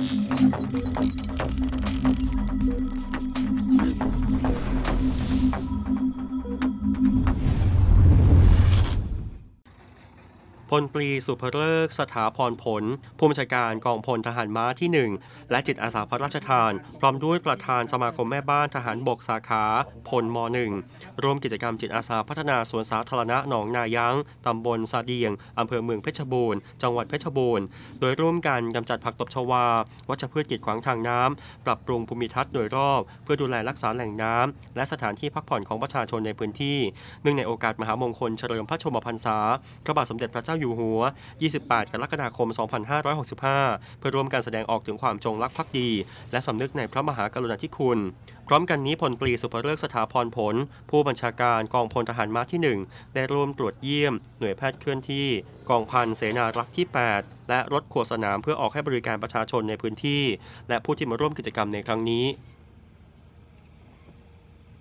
Thank you. พลปรีสุภเริกสถาพรผล ผู้บัญชาการกองพลทหารม้าที่ 1 และจิตอาสาพระราชทาน พร้อมด้วยประธานสมาคมแม่บ้านทหารบกสาขาพลม .1 ร่วมกิจกรรมจิตอาสาพัฒนาสวนสาธารณะหนองนายั้งตำบลสาเดียงอำเภอเมืองเพชรบูรณ์จังหวัดเพชรบูรณ์โดยร่วมกันกำจัดผักตบชวา วัชพืชกีดขวางทางน้ำปรับปรุงภูมิทัศน์โดยรอบ เพื่อดูแลรักษาแหล่งน้ำและสถานที่พักผ่อนของประชาชนในพื้นที่เนื่องในโอกาสมหามงคลเฉลิมพระชนมพรรษาพระบาทสมเด็จพระเจ้าอยู่หัว 28 กรกฎาคม 2565 เพื่อร่วมการแสดงออกถึงความจงรักภักดี และสำนึกในพระมหากรุณาธิคุณ พร้อมกันนี้พลตรีสุภเริกสถาพรผล ผู้บัญชาการกองพลทหารม้าที่ 1 ได้ร่วมตรวจเยี่ยม หน่วยแพทย์เคลื่อนที่ กองพันเสนารักษ์ที่ 8 และรถขวดสนามเพื่อออกให้บริการประชาชนในพื้นที่ และผู้ที่มาร่วมกิจกรรมในครั้งนี้